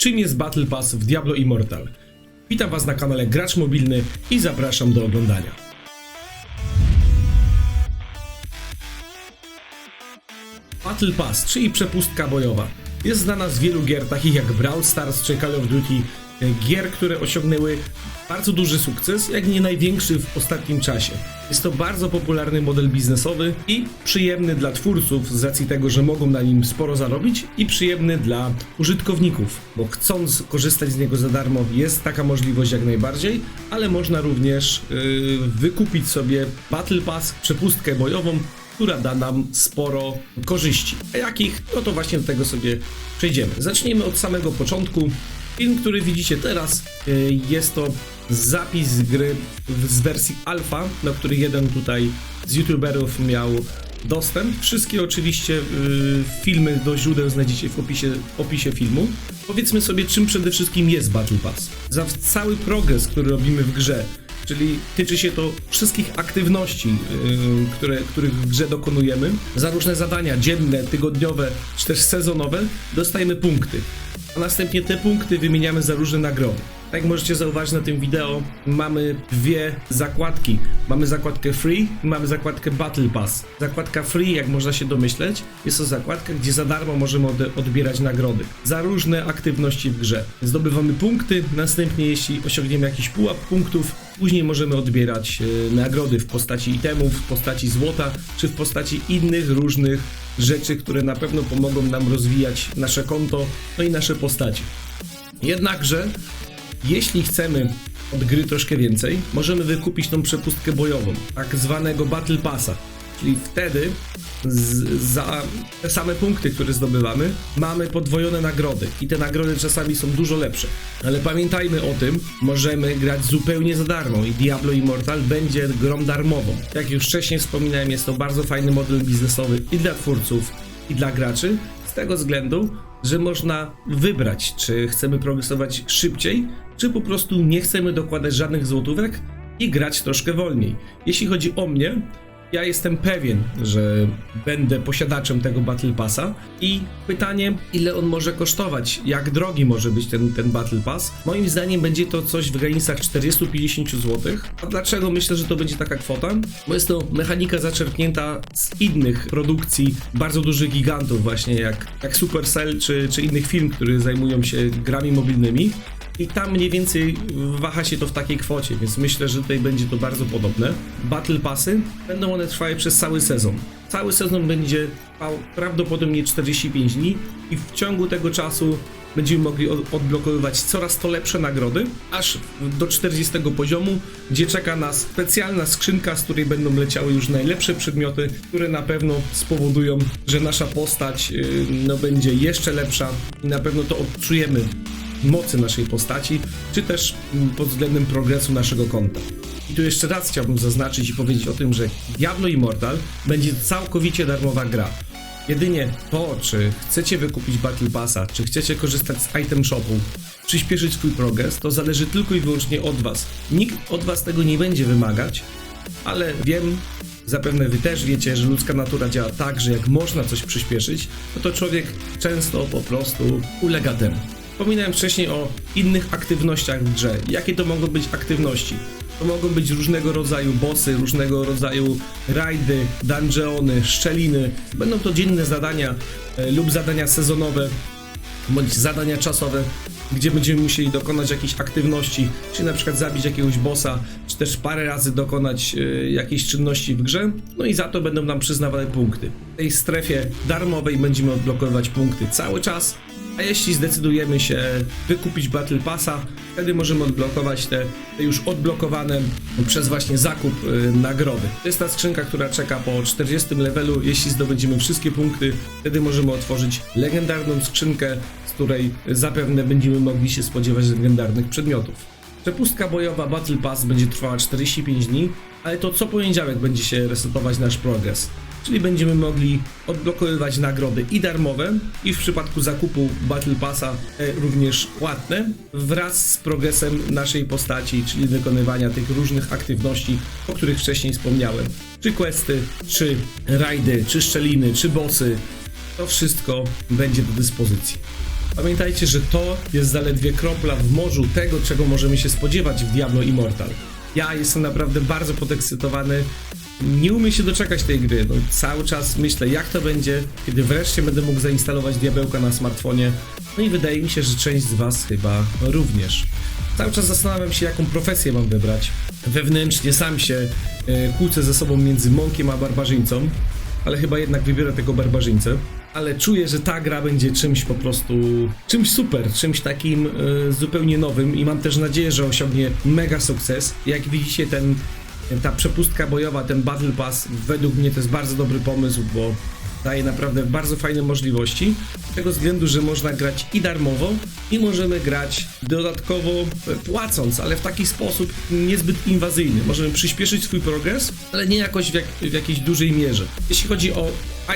czym jest Battle Pass w Diablo Immortal. Witam Was na kanale Gracz Mobilny i zapraszam do oglądania. Battle Pass, czyli przepustka bojowa. Jest znana z wielu gier, takich jak Brawl Stars czy Call of Duty, gier, które osiągnęły bardzo duży sukces, jak nie największy w ostatnim czasie. Jest to bardzo popularny model biznesowy i przyjemny dla twórców z racji tego, że mogą na nim sporo zarobić i przyjemny dla użytkowników, bo chcąc korzystać z niego za darmo jest taka możliwość jak najbardziej, ale można również yy, wykupić sobie Battle Pass, przepustkę bojową, która da nam sporo korzyści. A jakich? No to właśnie do tego sobie przejdziemy. Zacznijmy od samego początku. Film, który widzicie teraz, y, jest to zapis gry z wersji alfa, do której jeden tutaj z youtuberów miał dostęp. Wszystkie oczywiście y, filmy do źródeł znajdziecie w opisie, opisie filmu. Powiedzmy sobie, czym przede wszystkim jest Battle Pass. Za cały progres, który robimy w grze, czyli tyczy się to wszystkich aktywności, yy, które, których w grze dokonujemy. Za różne zadania dzienne, tygodniowe czy też sezonowe dostajemy punkty. A następnie te punkty wymieniamy za różne nagrody. Tak jak możecie zauważyć na tym wideo, mamy dwie zakładki. Mamy zakładkę Free i mamy zakładkę Battle Pass. Zakładka Free, jak można się domyśleć, jest to zakładka, gdzie za darmo możemy odbierać nagrody za różne aktywności w grze. Zdobywamy punkty, następnie jeśli osiągniemy jakiś pułap punktów, później możemy odbierać e, nagrody w postaci itemów, w postaci złota, czy w postaci innych różnych rzeczy, które na pewno pomogą nam rozwijać nasze konto, no i nasze postacie. Jednakże, jeśli chcemy od gry troszkę więcej, możemy wykupić tą przepustkę bojową, tak zwanego Battle Passa. Czyli wtedy z, za te same punkty, które zdobywamy, mamy podwojone nagrody i te nagrody czasami są dużo lepsze. Ale pamiętajmy o tym, możemy grać zupełnie za darmo i Diablo Immortal będzie grą darmową. Jak już wcześniej wspominałem, jest to bardzo fajny model biznesowy i dla twórców, i dla graczy, z tego względu, że można wybrać, czy chcemy progresować szybciej, czy po prostu nie chcemy dokładać żadnych złotówek i grać troszkę wolniej. Jeśli chodzi o mnie, ja jestem pewien, że będę posiadaczem tego Battle Passa i pytanie, ile on może kosztować, jak drogi może być ten, ten Battle Pass. Moim zdaniem będzie to coś w granicach 40-50 zł. A dlaczego myślę, że to będzie taka kwota? Bo jest to mechanika zaczerpnięta z innych produkcji bardzo dużych gigantów właśnie jak, jak Supercell czy, czy innych firm, które zajmują się grami mobilnymi. I tam mniej więcej waha się to w takiej kwocie, więc myślę, że tutaj będzie to bardzo podobne. Battle Passy będą one trwały przez cały sezon. Cały sezon będzie trwał prawdopodobnie 45 dni i w ciągu tego czasu będziemy mogli od- odblokowywać coraz to lepsze nagrody, aż do 40 poziomu, gdzie czeka nas specjalna skrzynka, z której będą leciały już najlepsze przedmioty, które na pewno spowodują, że nasza postać yy, no, będzie jeszcze lepsza i na pewno to odczujemy mocy naszej postaci, czy też mm, pod względem progresu naszego konta. I tu jeszcze raz chciałbym zaznaczyć i powiedzieć o tym, że Diablo Immortal będzie całkowicie darmowa gra. Jedynie to, czy chcecie wykupić Battle Passa, czy chcecie korzystać z item shopu, przyspieszyć swój progres, to zależy tylko i wyłącznie od Was. Nikt od Was tego nie będzie wymagać, ale wiem, zapewne Wy też wiecie, że ludzka natura działa tak, że jak można coś przyspieszyć, no to człowiek często po prostu ulega temu. Wspominałem wcześniej o innych aktywnościach w grze. Jakie to mogą być aktywności? To mogą być różnego rodzaju bossy, różnego rodzaju rajdy, dungeony, szczeliny. Będą to dzienne zadania e, lub zadania sezonowe, bądź zadania czasowe, gdzie będziemy musieli dokonać jakiejś aktywności, czy na przykład zabić jakiegoś bossa, czy też parę razy dokonać e, jakiejś czynności w grze, no i za to będą nam przyznawane punkty. W tej strefie darmowej będziemy odblokowywać punkty cały czas, a jeśli zdecydujemy się wykupić Battle Passa, wtedy możemy odblokować te, te już odblokowane przez właśnie zakup y, nagrody. To jest ta skrzynka, która czeka po 40 levelu. Jeśli zdobędziemy wszystkie punkty, wtedy możemy otworzyć legendarną skrzynkę, z której zapewne będziemy mogli się spodziewać legendarnych przedmiotów. Przepustka bojowa Battle Pass będzie trwała 45 dni, ale to co poniedziałek będzie się resetować nasz progres. Czyli będziemy mogli odblokowywać nagrody i darmowe, i w przypadku zakupu Battle Passa e, również płatne, wraz z progresem naszej postaci, czyli wykonywania tych różnych aktywności, o których wcześniej wspomniałem. Czy questy, czy rajdy, czy szczeliny, czy bossy. To wszystko będzie do dyspozycji. Pamiętajcie, że to jest zaledwie kropla w morzu tego, czego możemy się spodziewać w Diablo Immortal. Ja jestem naprawdę bardzo podekscytowany. Nie umiem się doczekać tej gry. No, cały czas myślę, jak to będzie, kiedy wreszcie będę mógł zainstalować diabełka na smartfonie. No i wydaje mi się, że część z Was chyba również. Cały czas zastanawiam się, jaką profesję mam wybrać. Wewnętrznie sam się e, kłócę ze sobą między mąkiem a barbarzyńcą, ale chyba jednak wybiorę tego barbarzyńcę. Ale czuję, że ta gra będzie czymś po prostu, czymś super, czymś takim e, zupełnie nowym i mam też nadzieję, że osiągnie mega sukces. Jak widzicie, ten, ta przepustka bojowa, ten Battle Pass, według mnie to jest bardzo dobry pomysł, bo daje naprawdę bardzo fajne możliwości. Z tego względu, że można grać i darmowo, i możemy grać dodatkowo e, płacąc, ale w taki sposób niezbyt inwazyjny. Możemy przyspieszyć swój progres, ale nie jakoś w, jak, w jakiejś dużej mierze. Jeśli chodzi o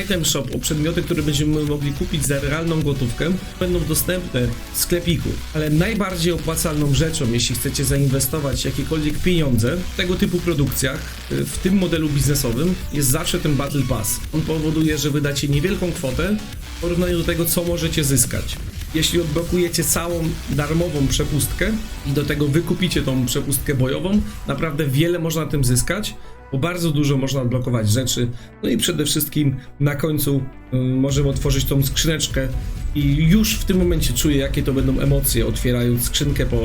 item shop, o przedmioty, które będziemy mogli kupić za realną gotówkę, będą dostępne w sklepiku. Ale najbardziej opłacalną rzeczą, jeśli chcecie zainwestować jakiekolwiek pieniądze w tego typu produkcjach, y, w tym modelu biznesowym, jest zawsze ten Battle Pass. On powoduje, że wydacie niewielką kwotę w porównaniu do tego, co możecie zyskać. Jeśli odblokujecie całą darmową przepustkę i do tego wykupicie tą przepustkę bojową, naprawdę wiele można tym zyskać, bo bardzo dużo można odblokować rzeczy. No i przede wszystkim na końcu y, możemy otworzyć tą skrzyneczkę i już w tym momencie czuję, jakie to będą emocje, otwierając skrzynkę po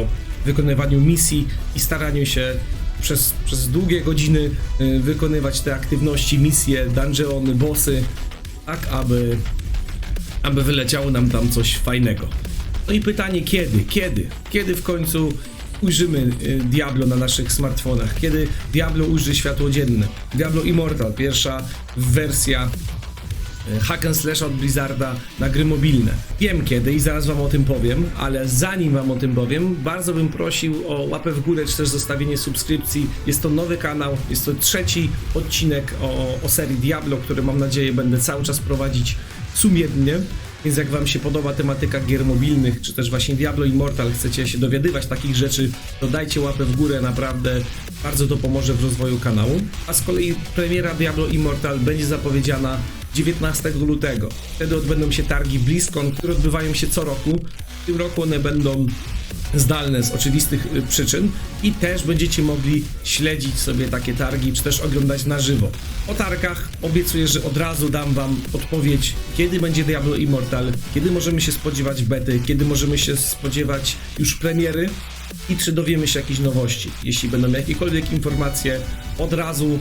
wykonywaniu misji i staraniu się przez, przez długie godziny y, wykonywać te aktywności, misje, dungeony, bossy, tak aby aby wyleciało nam tam coś fajnego. No i pytanie kiedy? Kiedy? Kiedy w końcu ujrzymy y, Diablo na naszych smartfonach? Kiedy Diablo ujrzy światło dzienne? Diablo Immortal, pierwsza wersja y, hack and slash od Blizzarda na gry mobilne. Wiem kiedy i zaraz wam o tym powiem, ale zanim wam o tym powiem, bardzo bym prosił o łapę w górę czy też zostawienie subskrypcji. Jest to nowy kanał, jest to trzeci odcinek o, o serii Diablo, który mam nadzieję będę cały czas prowadzić sumiennie. Więc jak Wam się podoba tematyka gier mobilnych, czy też właśnie Diablo Immortal, chcecie się dowiadywać takich rzeczy, to dajcie łapę w górę, naprawdę bardzo to pomoże w rozwoju kanału. A z kolei premiera Diablo Immortal będzie zapowiedziana 19 lutego. Wtedy odbędą się targi BlizzCon, które odbywają się co roku. W tym roku one będą zdalne z oczywistych y, przyczyn i też będziecie mogli śledzić sobie takie targi, czy też oglądać na żywo. O targach obiecuję, że od razu dam wam odpowiedź, kiedy będzie Diablo Immortal, kiedy możemy się spodziewać bety, kiedy możemy się spodziewać już premiery i czy dowiemy się jakichś nowości. Jeśli będą jakiekolwiek informacje, od razu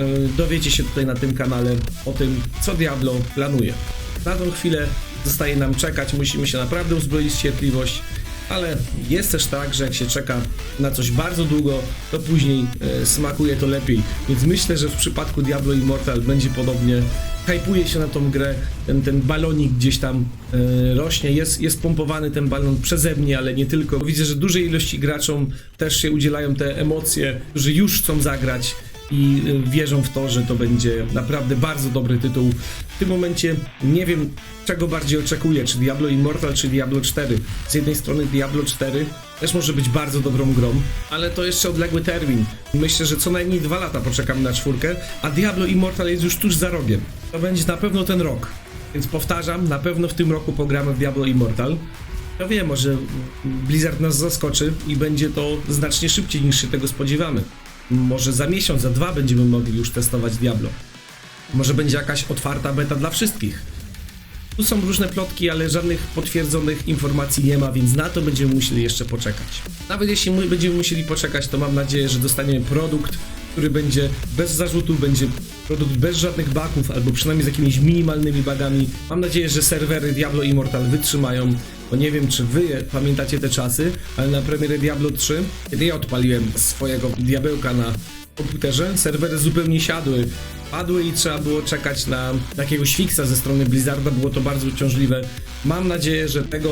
y, dowiecie się tutaj na tym kanale o tym, co Diablo planuje. Na tą chwilę zostaje nam czekać, musimy się naprawdę uzbroić w cierpliwość ale jest też tak, że jak się czeka na coś bardzo długo, to później e, smakuje to lepiej. Więc myślę, że w przypadku Diablo Immortal będzie podobnie. Hypuje się na tą grę, ten, ten balonik gdzieś tam e, rośnie, jest, jest pompowany ten balon przeze mnie, ale nie tylko. Widzę, że dużej ilości graczom też się udzielają te emocje, którzy już chcą zagrać i wierzą w to, że to będzie naprawdę bardzo dobry tytuł. W tym momencie nie wiem, czego bardziej oczekuję, czy Diablo Immortal, czy Diablo 4. Z jednej strony Diablo 4 też może być bardzo dobrą grą, ale to jeszcze odległy termin. Myślę, że co najmniej dwa lata poczekamy na czwórkę, a Diablo Immortal jest już tuż za rogiem. To będzie na pewno ten rok. Więc powtarzam, na pewno w tym roku pogramy w Diablo Immortal. Ja wiem, może Blizzard nas zaskoczy i będzie to znacznie szybciej niż się tego spodziewamy. Może za miesiąc, za dwa będziemy mogli już testować Diablo. Może będzie jakaś otwarta beta dla wszystkich. Tu są różne plotki, ale żadnych potwierdzonych informacji nie ma, więc na to będziemy musieli jeszcze poczekać. Nawet jeśli my będziemy musieli poczekać, to mam nadzieję, że dostaniemy produkt, który będzie bez zarzutu, będzie produkt bez żadnych bugów, albo przynajmniej z jakimiś minimalnymi bugami. Mam nadzieję, że serwery Diablo Immortal wytrzymają, bo nie wiem, czy wy pamiętacie te czasy, ale na premierę Diablo 3, kiedy ja odpaliłem swojego diabełka na komputerze, serwery zupełnie siadły, padły i trzeba było czekać na jakiegoś fixa ze strony Blizzarda, było to bardzo uciążliwe. Mam nadzieję, że tego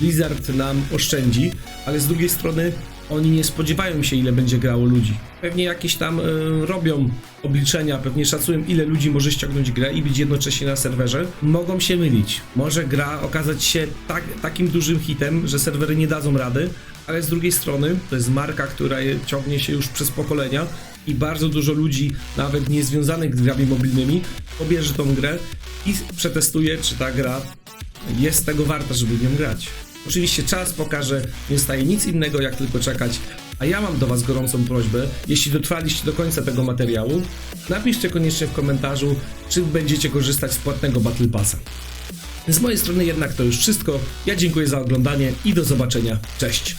Blizzard nam oszczędzi, ale z drugiej strony oni nie spodziewają się, ile będzie grało ludzi. Pewnie jakieś tam y, robią obliczenia, pewnie szacują, ile ludzi może ściągnąć grę i być jednocześnie na serwerze. Mogą się mylić. Może gra okazać się tak, takim dużym hitem, że serwery nie dadzą rady, ale z drugiej strony to jest marka, która ciągnie się już przez pokolenia i bardzo dużo ludzi, nawet niezwiązanych z grami mobilnymi, pobierze tą grę i przetestuje, czy ta gra jest tego warta, żeby w nią grać. Oczywiście czas pokaże, nie staje nic innego jak tylko czekać, a ja mam do Was gorącą prośbę, jeśli dotrwaliście do końca tego materiału, napiszcie koniecznie w komentarzu, czy będziecie korzystać z płatnego Battle Passa. Z mojej strony jednak to już wszystko. Ja dziękuję za oglądanie i do zobaczenia. Cześć!